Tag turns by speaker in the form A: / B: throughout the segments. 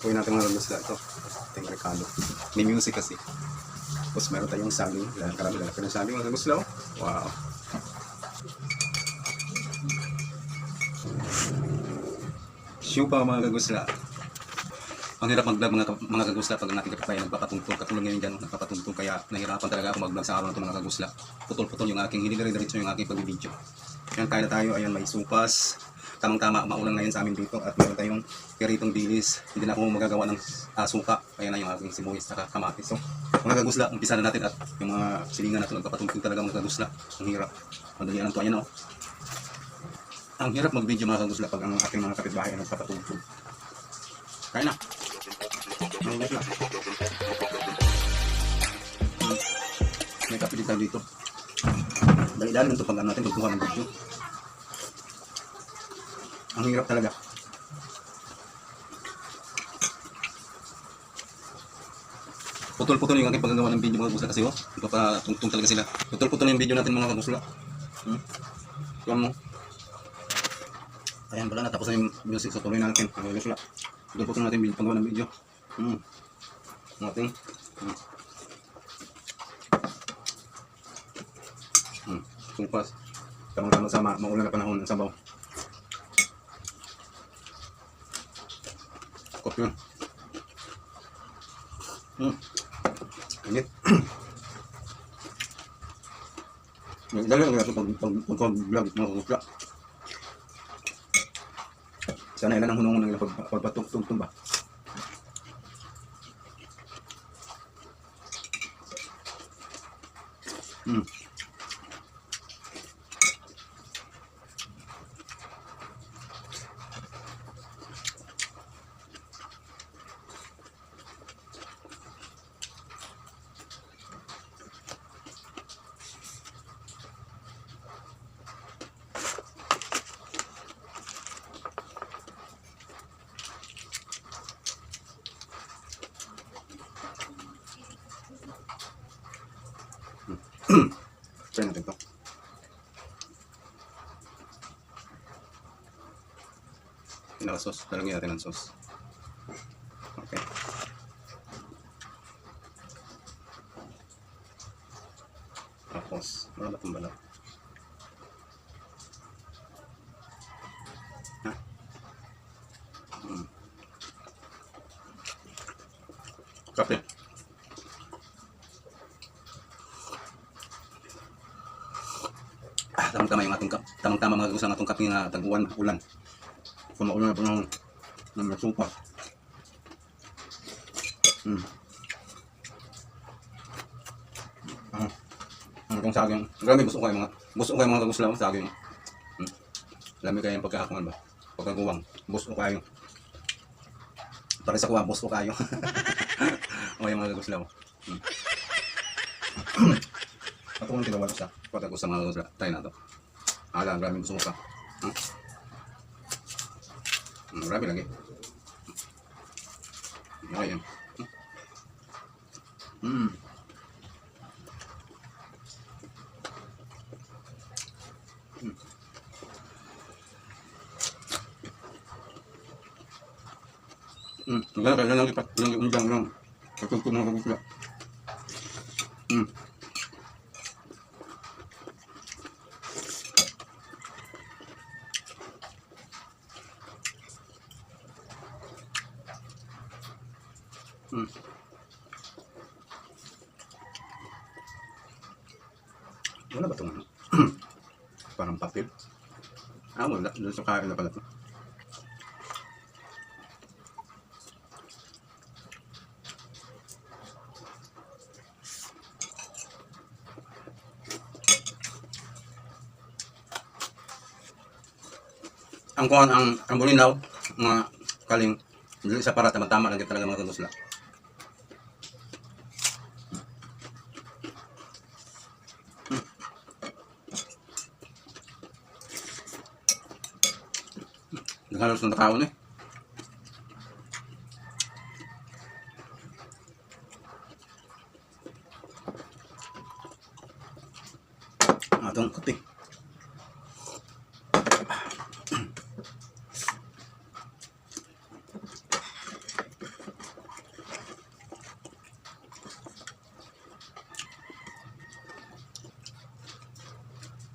A: Kuhin natin mga lulus ito. Ating rekado. May music kasi. Tapos meron tayong saging. Karami lalaki ng saging mga kagusla. oh. Wow. Syupa mga kagusla. Ang hirap mag-vlog mga, mga kagusla pag ang ating kapitbayan nagpapatungtong. Katulong ngayon dyan, nagpapatungtong. Kaya nahirapan talaga ako mag-vlog sa araw na ito mga kagusla. Putol-putol yung aking, hindi dire-diretso yung aking pag-video. Yan, kaya na tayo. Ayan, may supas. Tamang-tama, maulang na yan sa amin dito. At meron tayong piritong dilis. Hindi na ako magagawa ng ah, suka. Kaya na yung aking sibuyas at kamatis. So, mga kagusla, umpisa na natin at yung mga silingan natin nagpapatungtong talaga mga kagusla. Ang hirap. Madali lang to. Ayan o. Ang hirap mag-video mga kagusla pag ang ating mga kapitbahay ay nagpapatungtong. Kaya na. Ang. Hmm. May kapitan dito. Dali-dali ito pag ano natin pagkuha ng video. Ang hirap talaga. Putol-putol yung aking paggagawa ng video mga kagusla kasi oh. Ipapatungtong talaga sila. Putol-putol yung video natin mga kagusla. Hmm? Tuwan mo. Ayan pala, natapos na yung music sa tuloy natin. Mga kagusla. Putol-putol natin yung paggawa ng video. Hmm. Ang ating. Hmm. Hmm. Supas. Tamang-tama sa ma maulan na panahon ng sabaw. Yun. Hmm. Init. Nagdala ang gaso pag pag pag pag vlog mga kusla. Sana ilan ang hunungan ng pag pagpatugtog ba? Hmm. Try natin to. Pinaka-sauce. Lalagyan natin ng sauce. Okay. Tapos, wala itong balat? Ha? Hmm. Kape. Ah, tamang-tama yung ating. Tamang-tama mga gusto ng atong kape nga taguan, ulan. Maulan na po ng, ng supa. Hmm. Ah. Ano itong saging? Grabe gusto ko kayo mga, gusto ko kayo mga kagusla ng saging. Hmm. Lami kayo yung pagkakakungan ba? Pagkaguwang. Gusto ko kayo. Para sa kuha, gusto ko kayo. o yung mga kagusla mo. Hmm. Ako kung tinawa ko sa pag ako sa mga. Tayo na to. Ala, grabe gusto ko ka. Hmm. Hmm, Grabe lagi. Okay yan. Hmm. Hmm. Hmm. Wala ka lang ipat lang lang lang. Kapag na kagusla. Hmm. Hmm. Wala ba itong ano? Parang papel. Ah, wala. Doon sa kain na pala ito. Ang kuhan, ang, ang bulinaw, mga kaling, hindi sa para tama-tama lang talaga mga kagusla. halos na nakaon eh. Ah, Atong kape.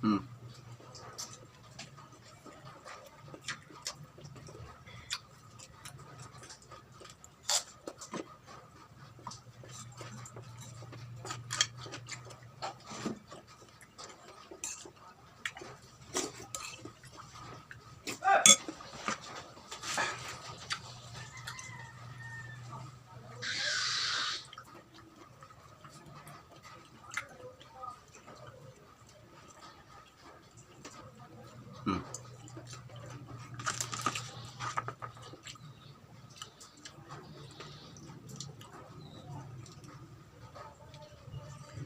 A: Hmm.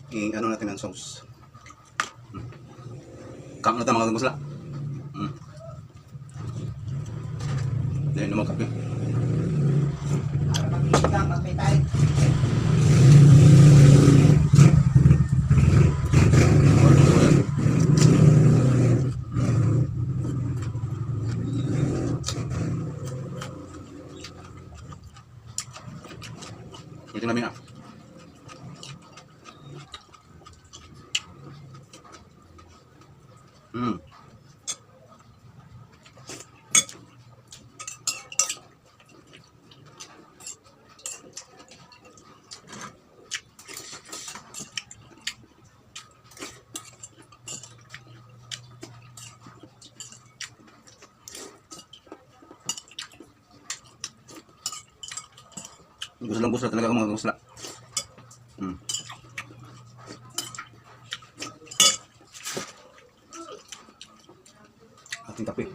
A: I ano natin ang sauce. Hmm. Kang natin mga gusla. Hmm. Dahil naman kape.
B: Para mag-iigang, magpitay.
A: Ito Hmm. Gusto lang gusto talaga ako mga. Hmm. tapi